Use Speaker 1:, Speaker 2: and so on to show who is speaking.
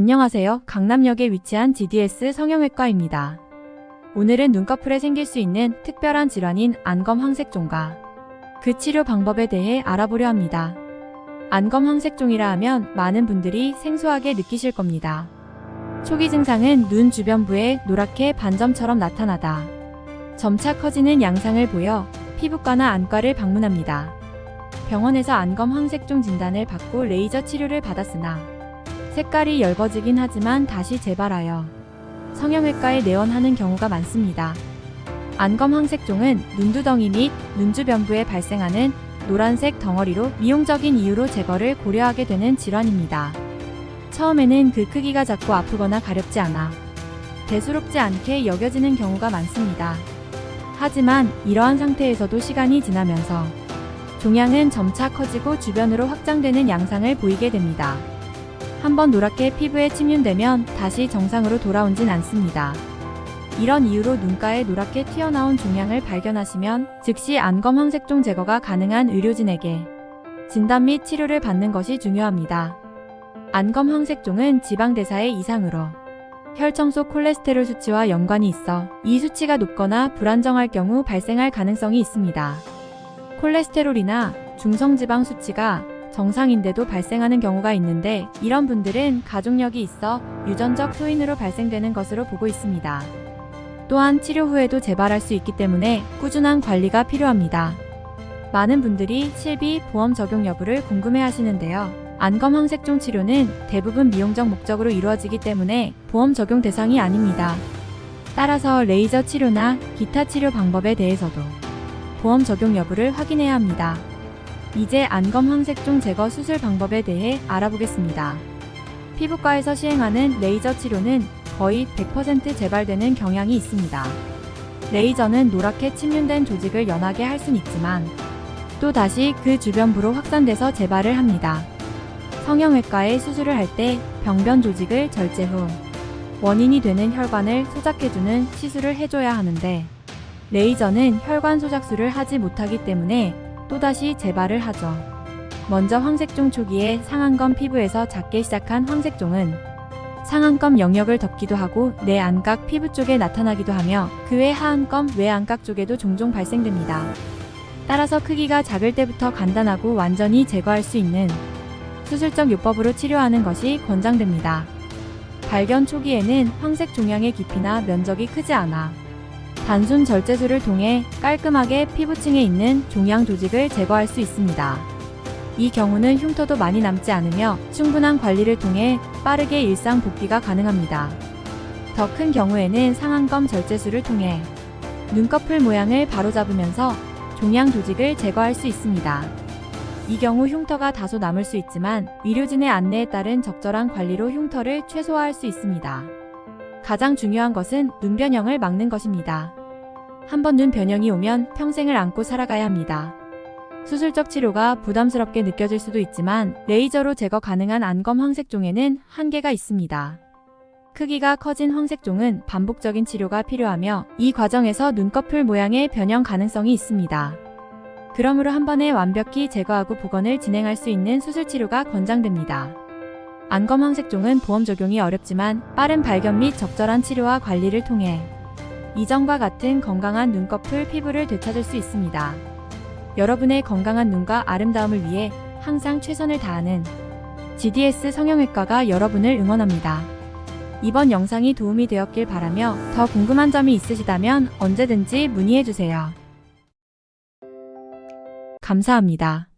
Speaker 1: 안녕하세요. 강남역에 위치한 GDS 성형외과입니다. 오늘은 눈꺼풀에 생길 수 있는 특별한 질환인 안검 황색종과 그 치료 방법에 대해 알아보려 합니다. 안검 황색종이라 하면 많은 분들이 생소하게 느끼실 겁니다. 초기 증상은 눈 주변부에 노랗게 반점처럼 나타나다. 점차 커지는 양상을 보여 피부과나 안과를 방문합니다. 병원에서 안검 황색종 진단을 받고 레이저 치료를 받았으나 색깔이 엷어지긴 하지만 다시 재발하여 성형외과에 내원하는 경우가 많습니다. 안검 황색종은 눈두덩이 및 눈주변부에 발생하는 노란색 덩어리로 미용적인 이유로 제거를 고려하게 되는 질환입니다. 처음에는 그 크기가 작고 아프거나 가렵지 않아 대수롭지 않게 여겨지는 경우가 많습니다. 하지만 이러한 상태에서도 시간이 지나면서 종양은 점차 커지고 주변으로 확장되는 양상을 보이게 됩니다. 한번 노랗게 피부에 침윤되면 다시 정상으로 돌아오진 않습니다. 이런 이유로 눈가에 노랗게 튀어나온 종양을 발견하시면 즉시 안검 황색종 제거가 가능한 의료진에게 진단 및 치료를 받는 것이 중요합니다. 안검 황색종은 지방대사의 이상으로 혈청 속 콜레스테롤 수치와 연관이 있어 이 수치가 높거나 불안정할 경우 발생할 가능성이 있습니다. 콜레스테롤이나 중성지방 수치가 정상인데도 발생하는 경우가 있는데 이런 분들은 가족력이 있어 유전적 소인으로 발생되는 것으로 보고 있습니다. 또한 치료 후에도 재발할 수 있기 때문에 꾸준한 관리가 필요합니다. 많은 분들이 실비 보험 적용 여부를 궁금해 하시는데요. 안검 황색종 치료는 대부분 미용적 목적으로 이루어지기 때문에 보험 적용 대상이 아닙니다. 따라서 레이저 치료나 기타 치료 방법에 대해서도 보험 적용 여부를 확인해야 합니다. 이제 안검 황색종 제거 수술 방법에 대해 알아보겠습니다. 피부과에서 시행하는 레이저 치료는 거의 100% 재발되는 경향이 있습니다. 레이저는 노랗게 침륜된 조직을 연하게 할 순 있지만 또 다시 그 주변부로 확산돼서 재발을 합니다. 성형외과에 수술을 할 때 병변 조직을 절제 후 원인이 되는 혈관을 소작해주는 시술을 해줘야 하는데 레이저는 혈관 소작술을 하지 못하기 때문에 또다시 재발을 하죠. 먼저 황색종 초기에 상안검 피부에서 작게 시작한 황색종은 상안검 영역을 덮기도 하고 내 안각 피부 쪽에 나타나기도 하며 그 외 하안검 외 안각 쪽에도 종종 발생됩니다. 따라서 크기가 작을 때부터 간단하고 완전히 제거할 수 있는 수술적 요법으로 치료하는 것이 권장됩니다. 발견 초기에는 황색 종양의 깊이나 면적이 크지 않아 단순 절제술을 통해 깔끔하게 피부층에 있는 종양 조직을 제거할 수 있습니다. 이 경우는 흉터도 많이 남지 않으며 충분한 관리를 통해 빠르게 일상 복귀가 가능합니다. 더 큰 경우에는 상안검 절제술을 통해 눈꺼풀 모양을 바로잡으면서 종양 조직을 제거할 수 있습니다. 이 경우 흉터가 다소 남을 수 있지만 의료진의 안내에 따른 적절한 관리로 흉터를 최소화할 수 있습니다. 가장 중요한 것은 눈 변형을 막는 것입니다. 한 번 눈 변형이 오면 평생을 안고 살아가야 합니다. 수술적 치료가 부담스럽게 느껴질 수도 있지만 레이저로 제거 가능한 안검 황색종에는 한계가 있습니다. 크기가 커진 황색종은 반복적인 치료가 필요하며 이 과정에서 눈꺼풀 모양의 변형 가능성이 있습니다. 그러므로 한 번에 완벽히 제거하고 복원을 진행할 수 있는 수술 치료가 권장됩니다. 안검 황색종은 보험 적용이 어렵지만 빠른 발견 및 적절한 치료와 관리를 통해 이전과 같은 건강한 눈꺼풀 피부를 되찾을 수 있습니다. 여러분의 건강한 눈과 아름다움을 위해 항상 최선을 다하는 GDS 성형외과가 여러분을 응원합니다. 이번 영상이 도움이 되었길 바라며 더 궁금한 점이 있으시다면 언제든지 문의해주세요. 감사합니다.